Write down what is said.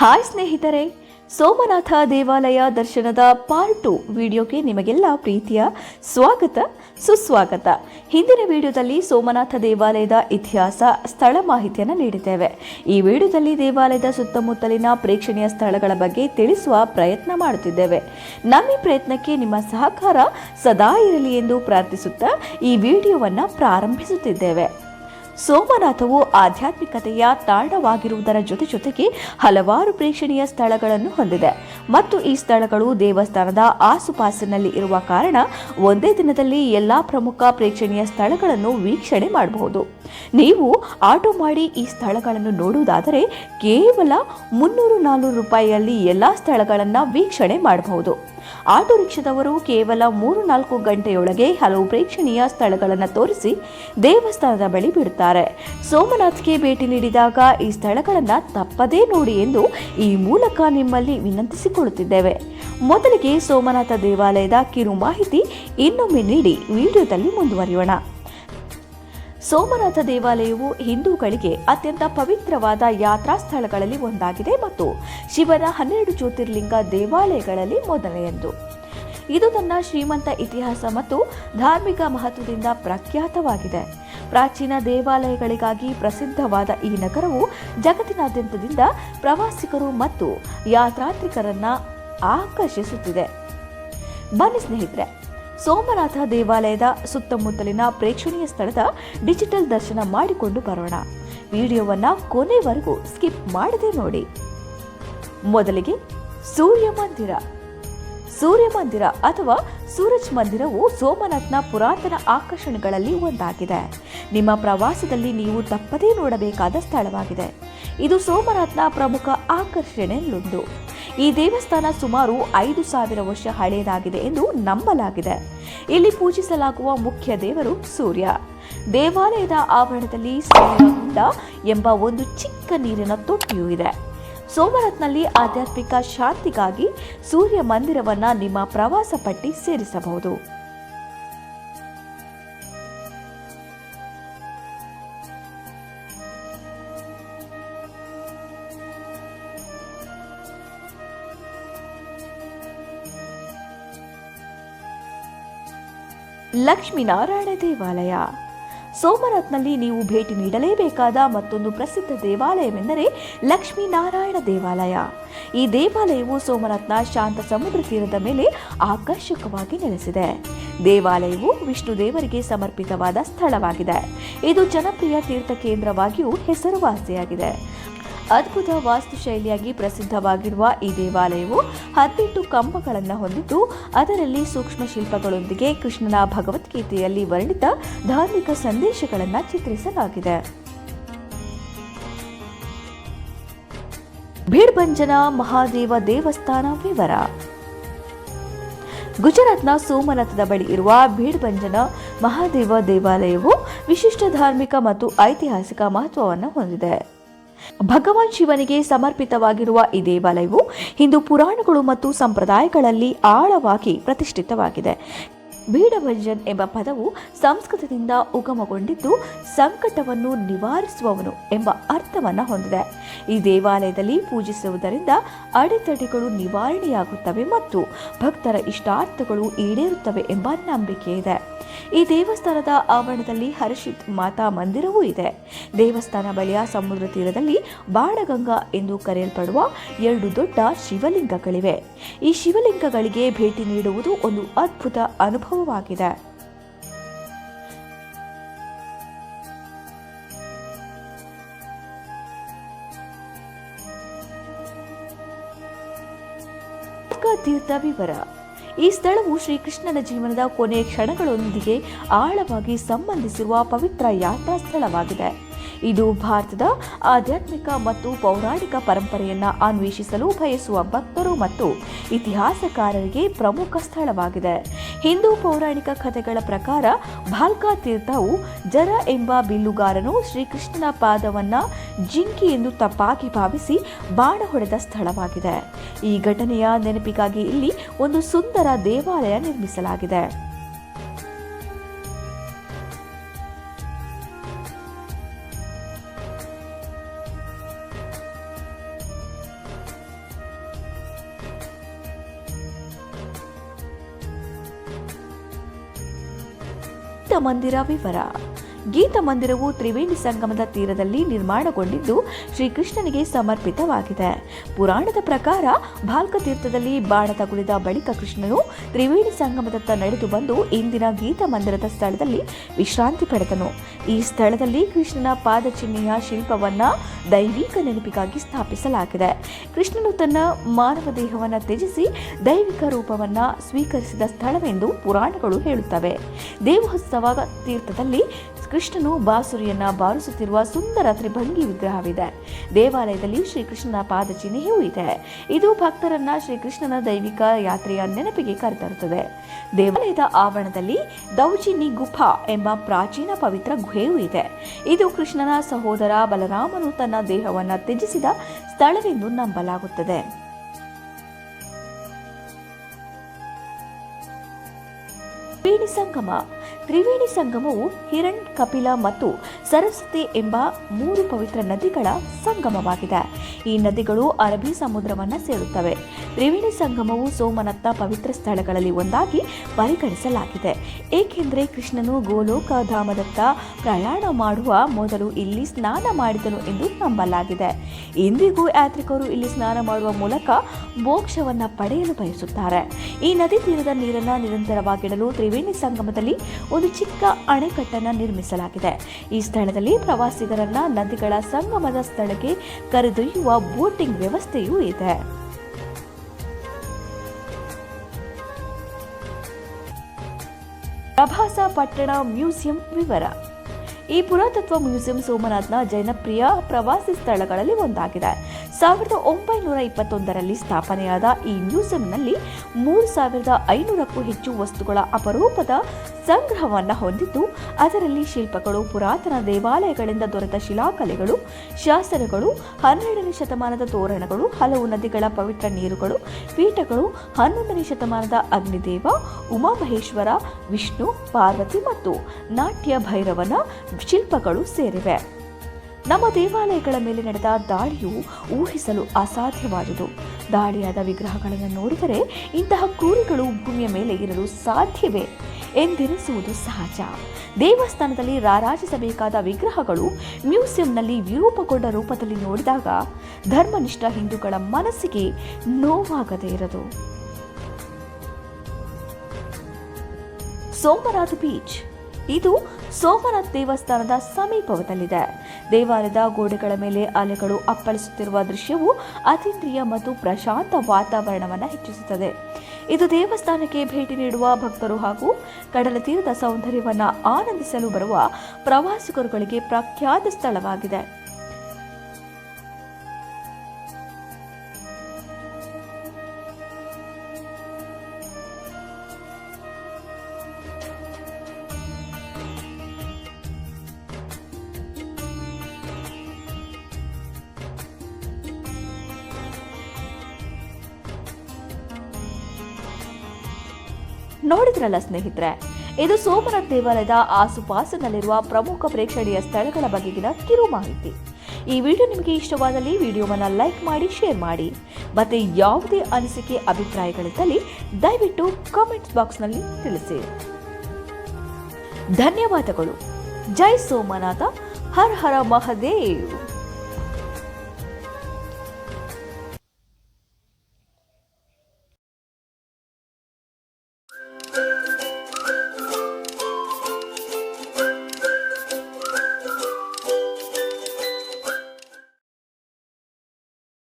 Hi ಸ್ನೇಹಿತರೆ, ಸೋಮನಾಥ ದೇವಾಲಯ ದರ್ಶನದ ಪಾರ್ಟ್ ಟು ವಿಡಿಯೋಗೆ ನಿಮಗೆಲ್ಲ ಪ್ರೀತಿಯ ಸ್ವಾಗತ, ಸುಸ್ವಾಗತ. ಹಿಂದಿನ ವಿಡಿಯೋದಲ್ಲಿ ಸೋಮನಾಥ ದೇವಾಲಯದ ಇತಿಹಾಸ, ಸ್ಥಳ ಮಾಹಿತಿಯನ್ನು ನೀಡಿದ್ದೇವೆ. ಈ ವಿಡಿಯೋದಲ್ಲಿ ದೇವಾಲಯದ ಸುತ್ತಮುತ್ತಲಿನ ಪ್ರೇಕ್ಷಣೀಯ ಸ್ಥಳಗಳ ಬಗ್ಗೆ ತಿಳಿಸುವ ಪ್ರಯತ್ನ ಮಾಡುತ್ತಿದ್ದೇವೆ. ನಮ್ಮ ಈ ಪ್ರಯತ್ನಕ್ಕೆ ನಿಮ್ಮ ಸಹಕಾರ ಸದಾ ಇರಲಿ ಎಂದು ಪ್ರಾರ್ಥಿಸುತ್ತಾ ಈ ವಿಡಿಯೋವನ್ನು ಪ್ರಾರಂಭಿಸುತ್ತಿದ್ದೇವೆ. ಸೋಮನಾಥವು ಆಧ್ಯಾತ್ಮಿಕತೆಯ ತಾಣವಾಗಿರುವುದರ ಜೊತೆ ಜೊತೆಗೆ ಹಲವಾರು ಪ್ರೇಕ್ಷಣೀಯ ಸ್ಥಳಗಳನ್ನು ಹೊಂದಿದೆ. ಮತ್ತು ಈ ಸ್ಥಳಗಳು ದೇವಸ್ಥಾನದ ಆಸುಪಾಸಿನಲ್ಲಿ ಇರುವ ಕಾರಣ ಒಂದೇ ದಿನದಲ್ಲಿ ಎಲ್ಲಾ ಪ್ರಮುಖ ಪ್ರೇಕ್ಷಣೀಯ ಸ್ಥಳಗಳನ್ನು ವೀಕ್ಷಣೆ ಮಾಡಬಹುದು. ನೀವು ಆಟೋ ಮಾಡಿ ಈ ಸ್ಥಳಗಳನ್ನು ನೋಡುವುದಾದರೆ ಕೇವಲ ಮುನ್ನೂರು ನಾನ್ನೂರು ರೂಪಾಯಿಯಲ್ಲಿ ಎಲ್ಲಾ ಸ್ಥಳಗಳನ್ನು ವೀಕ್ಷಣೆ ಮಾಡಬಹುದು. ಆಟೋ ರಿಕ್ಷಾದವರು ಕೇವಲ ಮೂರು ನಾಲ್ಕು ಗಂಟೆಯೊಳಗೆ ಹಲವು ಪ್ರೇಕ್ಷಣೀಯ ಸ್ಥಳಗಳನ್ನು ತೋರಿಸಿ ದೇವಸ್ಥಾನದ ಬಳಿ ಬಿಡುತ್ತಾರೆ. ಸೋಮನಾಥ್ಗೆ ಭೇಟಿ ನೀಡಿದಾಗ ಈ ಸ್ಥಳಗಳನ್ನು ತಪ್ಪದೇ ನೋಡಿ ಎಂದು ಈ ಮೂಲಕ ನಿಮ್ಮಲ್ಲಿ ವಿನಂತಿಸಿಕೊಳ್ಳುತ್ತಿದ್ದೇವೆ. ಮೊದಲಿಗೆ ಸೋಮನಾಥ ದೇವಾಲಯದ ಕಿರು ಮಾಹಿತಿ ಇನ್ನೊಮ್ಮೆ ನೀಡಿ ವಿಡಿಯೋದಲ್ಲಿ ಮುಂದುವರಿಯೋಣ. ಸೋಮನಾಥ ದೇವಾಲಯವು ಹಿಂದೂಗಳಿಗೆ ಅತ್ಯಂತ ಪವಿತ್ರವಾದ ಯಾತ್ರಾ ಸ್ಥಳಗಳಲ್ಲಿ ಒಂದಾಗಿದೆ ಮತ್ತು ಶಿವನ ಹನ್ನೆರಡು ಜ್ಯೋತಿರ್ಲಿಂಗ ದೇವಾಲಯಗಳಲ್ಲಿ ಮೊದಲನೆಯದು ಇದು ತನ್ನ ಶ್ರೀಮಂತ ಇತಿಹಾಸ ಮತ್ತು ಧಾರ್ಮಿಕ ಮಹತ್ವದಿಂದ ಪ್ರಖ್ಯಾತವಾಗಿದೆ. ಪ್ರಾಚೀನ ದೇವಾಲಯಗಳಿಗಾಗಿ ಪ್ರಸಿದ್ಧವಾದ ಈ ನಗರವು ಜಗತ್ತಿನಾದ್ಯಂತದಿಂದ ಪ್ರವಾಸಿಗರು ಮತ್ತು ಯಾತ್ರಾತ್ರಿಕರನ್ನ ಆಕರ್ಷಿಸುತ್ತಿದೆ. ಬನ್ನಿ ಸ್ನೇಹಿತರೆ ಸೋಮನಾಥ ದೇವಾಲಯದ ಸುತ್ತಮುತ್ತಲಿನ ಪ್ರೇಕ್ಷಣೀಯ ಸ್ಥಳದ ಡಿಜಿಟಲ್ ದರ್ಶನ ಮಾಡಿಕೊಂಡು ಬರೋಣ. ವಿಡಿಯೋವನ್ನ ಕೊನೆವರೆಗೂ ಸ್ಕಿಪ್ ಮಾಡದೆ ನೋಡಿ. ಮೊದಲಿಗೆ ಸೂರ್ಯ ಮಂದಿರ. ಸೂರ್ಯ ಮಂದಿರ ಅಥವಾ ಸೂರಜ್ ಮಂದಿರವು ಸೋಮನಾಥ್ನ ಪುರಾತನ ಆಕರ್ಷಣೆಗಳಲ್ಲಿ ಒಂದಾಗಿದೆ. ನಿಮ್ಮ ಪ್ರವಾಸದಲ್ಲಿ ನೀವು ತಪ್ಪದೇ ನೋಡಬೇಕಾದ ಸ್ಥಳವಾಗಿದೆ. ಇದು ಸೋಮನಾಥ್ನ ಪ್ರಮುಖ ಆಕರ್ಷಣೆಯಲ್ಲೊಂದು. ಈ ದೇವಸ್ಥಾನ ಸುಮಾರು ಐದು ಸಾವಿರ ವರ್ಷ ಹಳೆಯದಾಗಿದೆ ಎಂದು ನಂಬಲಾಗಿದೆ. ಇಲ್ಲಿ ಪೂಜಿಸಲಾಗುವ ಮುಖ್ಯ ದೇವರು ಸೂರ್ಯ. ದೇವಾಲಯದ ಆವರಣದಲ್ಲಿ ಸೂರ್ಯಗುಂಡ ಎಂಬ ಒಂದು ಚಿಕ್ಕ ನೀರಿನ ತೊಟ್ಟಿಯೂ ಇದೆ. ಸೋಮನಾಥ್ನಲ್ಲಿ ಆಧ್ಯಾತ್ಮಿಕ ಶಾಂತಿಗಾಗಿ ಸೂರ್ಯ ಮಂದಿರವನ್ನು ನಿಮ್ಮ ಪ್ರವಾಸ ಪಟ್ಟಿ ಸೇರಿಸಬಹುದು. ಲಕ್ಷ್ಮೀನಾರಾಯಣ ದೇವಾಲಯ. ಸೋಮನಾಥ್ನಲ್ಲಿ ನೀವು ಭೇಟಿ ನೀಡಲೇಬೇಕಾದ ಮತ್ತೊಂದು ಪ್ರಸಿದ್ಧ ದೇವಾಲಯವೆಂದರೆ ಲಕ್ಷ್ಮೀನಾರಾಯಣ ದೇವಾಲಯ. ಈ ದೇವಾಲಯವು ಸೋಮನಾಥ್ನ ಶಾಂತ ಸಮುದ್ರ ತೀರದ ಮೇಲೆ ಆಕರ್ಷಕವಾಗಿ ನೆಲೆಸಿದೆ. ದೇವಾಲಯವು ವಿಷ್ಣು ದೇವರಿಗೆ ಸಮರ್ಪಿತವಾದ ಸ್ಥಳವಾಗಿದೆ. ಇದು ಜನಪ್ರಿಯ ತೀರ್ಥ ಕೇಂದ್ರವಾಗಿಯೂ ಹೆಸರುವಾಸಿಯಾಗಿದೆ. ಅದ್ಭುತ ವಾಸ್ತುಶೈಲಿಯಾಗಿ ಪ್ರಸಿದ್ಧವಾಗಿರುವ ಈ ದೇವಾಲಯವು ಹದಿನೆಂಟು ಕಂಬಗಳನ್ನು ಹೊಂದಿದ್ದು, ಅದರಲ್ಲಿ ಸೂಕ್ಷ್ಮ ಶಿಲ್ಪಗಳೊಂದಿಗೆ ಕೃಷ್ಣನ ಭಗವದ್ಗೀತೆಯಲ್ಲಿ ವರ್ಣಿತ ಧಾರ್ಮಿಕ ಸಂದೇಶಗಳನ್ನು ಚಿತ್ರಿಸಲಾಗಿದೆ. ಭೀರ್ಭಂಜನ ಮಹಾದೇವ ದೇವಸ್ಥಾನ ವಿವರ. ಗುಜರಾತ್ನ ಸೋಮನಾಥದ ಬಳಿ ಇರುವ ಭೀಡ್ಭಂಜನ ಮಹಾದೇವ ದೇವಾಲಯವು ವಿಶಿಷ್ಟ ಧಾರ್ಮಿಕ ಮತ್ತು ಐತಿಹಾಸಿಕ ಮಹತ್ವವನ್ನು ಹೊಂದಿದೆ. ಭಗವಾನ್ ಶಿವನಿಗೆ ಸಮರ್ಪಿತವಾಗಿರುವ ಈ ದೇವಾಲಯವು ಹಿಂದೂ ಪುರಾಣಗಳು ಮತ್ತು ಸಂಪ್ರದಾಯಗಳಲ್ಲಿ ಆಳವಾಗಿ ಪ್ರತಿಷ್ಠಿತವಾಗಿದೆ. ಬೀಡಭಂಜನ್ ಎಂಬ ಪದವು ಸಂಸ್ಕೃತದಿಂದ ಉಗಮಗೊಂಡಿದ್ದು ಸಂಕಟವನ್ನು ನಿವಾರಿಸುವವನು ಎಂಬ ಅರ್ಥವನ್ನು ಹೊಂದಿದೆ. ಈ ದೇವಾಲಯದಲ್ಲಿ ಪೂಜಿಸುವುದರಿಂದ ಅಡೆತಡೆಗಳು ನಿವಾರಣೆಯಾಗುತ್ತವೆ ಮತ್ತು ಭಕ್ತರ ಇಷ್ಟಾರ್ಥಗಳು ಈಡೇರುತ್ತವೆ ಎಂಬ ನಂಬಿಕೆ ಇದೆ. ಈ ದೇವಸ್ಥಾನದ ಆವರಣದಲ್ಲಿ ಹರ್ಷಿತ್ ಮಾತಾ ಮಂದಿರವೂ ಇದೆ. ದೇವಸ್ಥಾನ ಬಳಿಯ ಸಮುದ್ರ ತೀರದಲ್ಲಿ ಬಾಣಗಂಗಾ ಎಂದು ಕರೆಯಲ್ಪಡುವ ಎರಡು ದೊಡ್ಡ ಶಿವಲಿಂಗಗಳಿವೆ. ಈ ಶಿವಲಿಂಗಗಳಿಗೆ ಭೇಟಿ ನೀಡುವುದು ಒಂದು ಅದ್ಭುತ ಅನುಭವವಾಗಿದೆ ತೀರ್ಥ ವಿವರ. ಈ ಸ್ಥಳವು ಶ್ರೀಕೃಷ್ಣನ ಜೀವನದ ಕೊನೆಯ ಕ್ಷಣಗಳೊಂದಿಗೆ ಆಳವಾಗಿ ಸಂಬಂಧಿಸಿರುವ ಪವಿತ್ರ ಯಾತ್ರಾ ಸ್ಥಳವಾಗಿದೆ ಇದು ಭಾರತದ ಆಧ್ಯಾತ್ಮಿಕ ಮತ್ತು ಪೌರಾಣಿಕ ಪರಂಪರೆಯನ್ನು ಅನ್ವೇಷಿಸಲು ಬಯಸುವ ಭಕ್ತರು ಮತ್ತು ಇತಿಹಾಸಕಾರರಿಗೆ ಪ್ರಮುಖ ಸ್ಥಳವಾಗಿದೆ. ಹಿಂದೂ ಪೌರಾಣಿಕ ಕಥೆಗಳ ಪ್ರಕಾರ ಭಾಲ್ಕಾ ತೀರ್ಥವು ಜರ ಎಂಬ ಬಿಲ್ಲುಗಾರನು ಶ್ರೀಕೃಷ್ಣನ ಪಾದವನ್ನ ಜಿಂಕಿ ಎಂದು ತಪ್ಪಾಗಿ ಭಾವಿಸಿ ಬಾಣ ಹೊಡೆದ ಸ್ಥಳವಾಗಿದೆ. ಈ ಘಟನೆಯ ನೆನಪಿಗಾಗಿ ಇಲ್ಲಿ ಒಂದು ಸುಂದರ ದೇವಾಲಯ ನಿರ್ಮಿಸಲಾಗಿದೆ. ಮಂದಿರ ವಿವರ ಗೀತ ಮಂದಿರವು ತ್ರಿವೇಣಿ ಸಂಗಮದ ತೀರದಲ್ಲಿ ನಿರ್ಮಾಣಗೊಂಡಿದ್ದು ಶ್ರೀಕೃಷ್ಣನಿಗೆ ಸಮರ್ಪಿತವಾಗಿದೆ. ಪುರಾಣದ ಪ್ರಕಾರ ಭಾಲ್ಕ ತೀರ್ಥದಲ್ಲಿ ಬಾಣ ತಗುಲಿದ ಬಳಿಕ ಕೃಷ್ಣನು ತ್ರಿವೇಣಿ ಸಂಗಮದತ್ತ ನಡೆದು ಬಂದು ಇಂದಿನ ಗೀತ ಮಂದಿರದ ಸ್ಥಳದಲ್ಲಿ ವಿಶ್ರಾಂತಿ ಪಡೆದನು. ಈ ಸ್ಥಳದಲ್ಲಿ ಕೃಷ್ಣನ ಪಾದಚಿಹ್ನೆಯ ಶಿಲ್ಪವನ್ನ ದೈವಿಕ ನೆನಪಿಗಾಗಿ ಸ್ಥಾಪಿಸಲಾಗಿದೆ. ಕೃಷ್ಣನು ತನ್ನ ಮಾನವ ದೇಹವನ್ನು ತ್ಯಜಿಸಿ ದೈವಿಕ ರೂಪವನ್ನ ಸ್ವೀಕರಿಸಿದ ಸ್ಥಳವೆಂದು ಪುರಾಣಗಳು ಹೇಳುತ್ತವೆ. ದೇವೋತ್ಸವ ತೀರ್ಥದಲ್ಲಿ ಕೃಷ್ಣನು ಬಾಸುರಿಯನ್ನ ಬಾರಿಸುತ್ತಿರುವ ಸುಂದರ ತ್ರಿಭಂಗಿ ವಿಗ್ರಹವಿದೆ. ದೇವಾಲಯದಲ್ಲಿ ಶ್ರೀಕೃಷ್ಣನ ಪಾದಚಿಹ್ನೆಯೂ ಇದೆ. ಇದು ಭಕ್ತರನ್ನ ಶ್ರೀಕೃಷ್ಣನ ದೈವಿಕ ಯಾತ್ರೆಯ ನೆನಪಿಗೆ ಕರೆತರುತ್ತದೆ. ದೇವಾಲಯದ ಆವರಣದಲ್ಲಿ ದೌಜಿನಿ ಗುಫಾ ಎಂಬ ಪ್ರಾಚೀನ ಪವಿತ್ರ ಗುಹೆಯೂ ಇದೆ. ಇದು ಕೃಷ್ಣನ ಸಹೋದರ ಬಲರಾಮನು ತನ್ನ ದೇಹವನ್ನು ತ್ಯಜಿಸಿದ ಸ್ಥಳವೆಂದು ನಂಬಲಾಗುತ್ತದೆ. ಸಂಗಮ. ತ್ರಿವೇಣಿ ಸಂಗಮವು ಹಿರಣ್ ಕಪಿಲ ಮತ್ತು ಸರಸ್ವತಿ ಎಂಬ ಮೂರು ಪವಿತ್ರ ನದಿಗಳ ಸಂಗಮವಾಗಿದೆ. ಈ ನದಿಗಳು ಅರಬ್ಬಿ ಸಮುದ್ರವನ್ನು ಸೇರುತ್ತವೆ. ತ್ರಿವೇಣಿ ಸಂಗಮವು ಸೋಮನತ್ತ ಪವಿತ್ರ ಸ್ಥಳಗಳಲ್ಲಿ ಒಂದಾಗಿ ಪರಿಗಣಿಸಲಾಗಿದೆ. ಏಕೆಂದರೆ ಕೃಷ್ಣನು ಗೋಲೋಕ ಧಾಮದತ್ತ ಪ್ರಯಾಣ ಮಾಡುವ ಮೊದಲು ಇಲ್ಲಿ ಸ್ನಾನ ಮಾಡಿದನು ಎಂದು ನಂಬಲಾಗಿದೆ. ಇಂದಿಗೂ ಯಾತ್ರಿಕರು ಇಲ್ಲಿ ಸ್ನಾನ ಮಾಡುವ ಮೂಲಕ ಮೋಕ್ಷವನ್ನು ಪಡೆಯಲು ಬಯಸುತ್ತಾರೆ. ಈ ನದಿ ತೀರದ ನೀರನ್ನು ನಿರಂತರವಾಗಿಡಲು ತ್ರಿವೇಣಿ ಸಂಗಮದಲ್ಲಿ ಒಂದು ಚಿಕ್ಕ ಅಣೆಕಟ್ಟನ್ನು ನಿರ್ಮಿಸಲಾಗಿದೆ. ಈ ಸ್ಥಳದಲ್ಲಿ ಪ್ರವಾಸಿಗರನ್ನ ನದಿಗಳ ಸಂಗಮದ ಸ್ಥಳಕ್ಕೆ ಕರೆದೊಯ್ಯುವ ಬೋಟಿಂಗ್ ವ್ಯವಸ್ಥೆಯೂ ಇದೆ. ಪ್ರಭಾಸ ಪಟ್ಟಣ ಮ್ಯೂಸಿಯಂ ವಿವರ. ಈ ಪುರಾತತ್ವ ಮ್ಯೂಸಿಯಂ ಸೋಮನಾಥ್ನ ಜನಪ್ರಿಯ ಪ್ರವಾಸಿ ಸ್ಥಳಗಳಲ್ಲಿ ಒಂದಾಗಿದೆ. ಸಾವಿರದ ಒಂಬೈನೂರ ಇಪ್ಪತ್ತೊಂದರಲ್ಲಿ ಸ್ಥಾಪನೆಯಾದ ಈ ಮ್ಯೂಸಿಯಂನಲ್ಲಿ ಮೂರು ಸಾವಿರದ ಐನೂರಕ್ಕೂ ಹೆಚ್ಚು ವಸ್ತುಗಳ ಅಪರೂಪದ ಸಂಗ್ರಹವನ್ನು ಹೊಂದಿದ್ದು, ಅದರಲ್ಲಿ ಶಿಲ್ಪಗಳು, ಪುರಾತನ ದೇವಾಲಯಗಳಿಂದ ದೊರೆತ ಶಿಲಾಕಲೆಗಳು, ಶಾಸನಗಳು, ಹನ್ನೆರಡನೇ ಶತಮಾನದ ತೋರಣಗಳು, ಹಲವು ನದಿಗಳ ಪವಿತ್ರ ನೀರುಗಳು, ಪೀಠಗಳು, ಹನ್ನೊಂದನೇ ಶತಮಾನದ ಅಗ್ನಿದೇವ, ಉಮಾಮಹೇಶ್ವರ, ವಿಷ್ಣು, ಪಾರ್ವತಿ ಮತ್ತು ನಾಟ್ಯ ಭೈರವನ ಶಿಲ್ಪಗಳು ಸೇರಿವೆ. ನಮ್ಮ ದೇವಾಲಯಗಳ ಮೇಲೆ ನಡೆದ ದಾಳಿಯು ಊಹಿಸಲು ಅಸಾಧ್ಯವಾದುದು. ದಾಳಿಯಾದ ವಿಗ್ರಹಗಳನ್ನು ನೋಡಿದರೆ ಇಂತಹ ಕ್ರೂರಿಗಳು ಭೂಮಿಯ ಮೇಲೆ ಇರಲು ಸಾಧ್ಯವೇ ಎಂದೆನಿಸುವುದು ಸಹಜ. ದೇವಸ್ಥಾನದಲ್ಲಿ ರಾರಾಜಿಸಬೇಕಾದ ವಿಗ್ರಹಗಳು ಮ್ಯೂಸಿಯಂನಲ್ಲಿ ವಿರೂಪಗೊಂಡ ರೂಪದಲ್ಲಿ ನೋಡಿದಾಗ ಧರ್ಮನಿಷ್ಠ ಹಿಂದೂಗಳ ಮನಸ್ಸಿಗೆ ನೋವಾಗದೇ ಇರದು. ಸೋಮನಾಥ ಬೀಚ್ ಇದು ಸೋಮನಾಥ್ ದೇವಸ್ಥಾನದ ಸಮೀಪದಲ್ಲಿದೆ ದೇವಾಲಯದ ಗೋಡೆಗಳ ಮೇಲೆ ಅಲೆಗಳು ಅಪ್ಪಳಿಸುತ್ತಿರುವ ದೃಶ್ಯವು ಅತೀಂದ್ರಿಯ ಮತ್ತು ಪ್ರಶಾಂತ ವಾತಾವರಣವನ್ನು ಹೆಚ್ಚಿಸುತ್ತದೆ. ಇದು ದೇವಸ್ಥಾನಕ್ಕೆ ಭೇಟಿ ನೀಡುವ ಭಕ್ತರು ಹಾಗೂ ಕಡಲ ತೀರದ ಸೌಂದರ್ಯವನ್ನು ಆನಂದಿಸಲು ಬರುವ ಪ್ರವಾಸಿಗರುಗಳಿಗೆ ಪ್ರಖ್ಯಾತ ಸ್ಥಳವಾಗಿದೆ. ನೋಡಿದ್ರಲ್ಲ ಸ್ನೇಹಿತರೆ, ಇದು ಸೋಮನಾಥ ದೇವಾಲಯದ ಆಸುಪಾಸಿನಲ್ಲಿರುವ ಪ್ರಮುಖ ಪ್ರೇಕ್ಷಣೀಯ ಸ್ಥಳಗಳ ಬಗೆಗಿನ ಕಿರು ಮಾಹಿತಿ. ಈ ವಿಡಿಯೋ ನಿಮಗೆ ಇಷ್ಟವಾದಲ್ಲಿ ವಿಡಿಯೋವನ್ನು ಲೈಕ್ ಮಾಡಿ, ಶೇರ್ ಮಾಡಿ. ಮತ್ತೆ ಯಾವುದೇ ಅನಿಸಿಕೆ, ಅಭಿಪ್ರಾಯಗಳಿದ್ದಲ್ಲಿ ದಯವಿಟ್ಟು ಕಾಮೆಂಟ್ಸ್ ಬಾಕ್ಸ್ನಲ್ಲಿ ತಿಳಿಸಿ. ಧನ್ಯವಾದಗಳು. ಜೈ ಸೋಮನಾಥ. ಹರ ಹರ ಮಹದೇವ್.